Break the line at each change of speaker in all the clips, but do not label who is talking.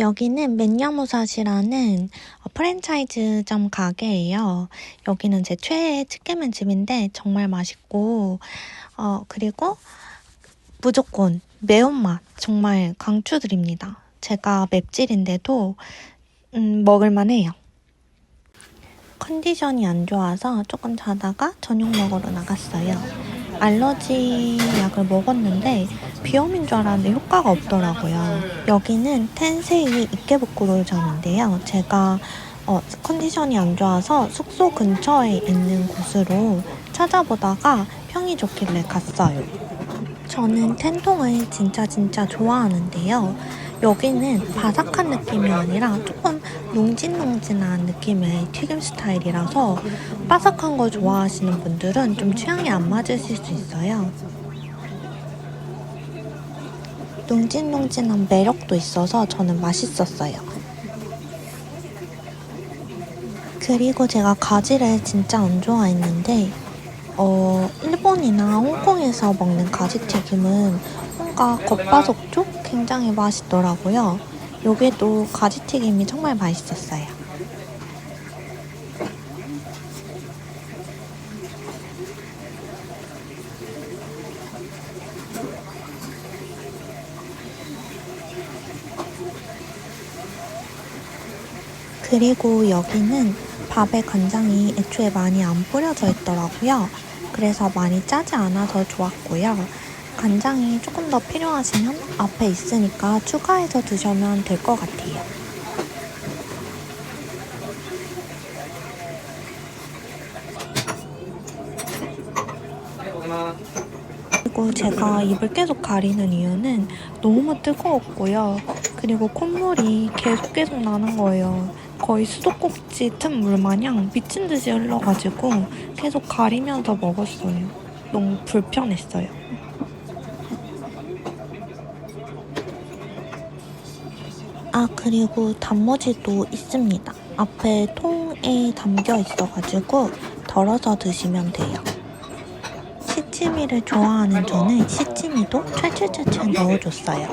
여기는 맨야무사시라는 어, 프랜차이즈점 가게예요. 여기는 제 최애 츠케멘 집인데 정말 맛있고 어 그리고 무조건 매운맛 정말 강추드립니다. 제가 맵찔인데도 음, 먹을만해요. 컨디션이 안 좋아서 조금 자다가 저녁 먹으러 나갔어요. 알러지 약을 먹었는데 비염인 줄 알았는데 효과가 없더라고요. 여기는 텐세이 이케부쿠로점인데요. 제가 어, 컨디션이 안 좋아서 숙소 근처에 있는 곳으로 찾아보다가 평이 좋길래 갔어요. 저는 텐동을 진짜 진짜 좋아하는데요. 여기는 바삭한 느낌이 아니라 조금 뭉진뭉진한 느낌의 튀김 스타일이라서 바삭한 거 좋아하시는 분들은 좀 취향이 안 맞으실 수 있어요. 뭉진뭉진한 매력도 있어서 저는 맛있었어요. 그리고 제가 가지를 진짜 안 좋아했는데 어, 일본이나 홍콩에서 먹는 가지튀김은 뭔가 겉바속 쪽 굉장히 맛있더라고요. 여기도 가지튀김이 정말 맛있었어요. 그리고 여기는 밥에 간장이 애초에 많이 안 뿌려져 있더라고요. 그래서 많이 짜지 않아서 좋았고요. 간장이 조금 더 필요하시면 앞에 있으니까 추가해서 드시면 될 것 같아요. 그리고 제가 입을 계속 가리는 이유는 너무 뜨거웠고요. 그리고 콧물이 계속 계속 나는 거예요. 거의 수도꼭지 틈 물 마냥 미친 듯이 흘러가지고 계속 가리면서 먹었어요. 너무 불편했어요. 아, 그리고 단무지도 있습니다. 앞에 통에 담겨 있어가지고 덜어서 드시면 돼요. 시치미를 좋아하는 저는 시치미도 찰찰찰찰 넣어줬어요.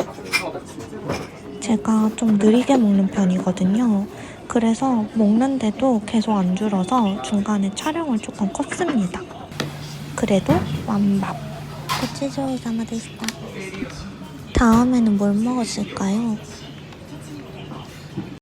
제가 좀 느리게 먹는 편이거든요. 그래서 먹는데도 계속 안 줄어서 중간에 촬영을 조금 컸습니다. 그래도 완밥. 고치조이 사마데시다. 다음에는 뭘 먹었을까요?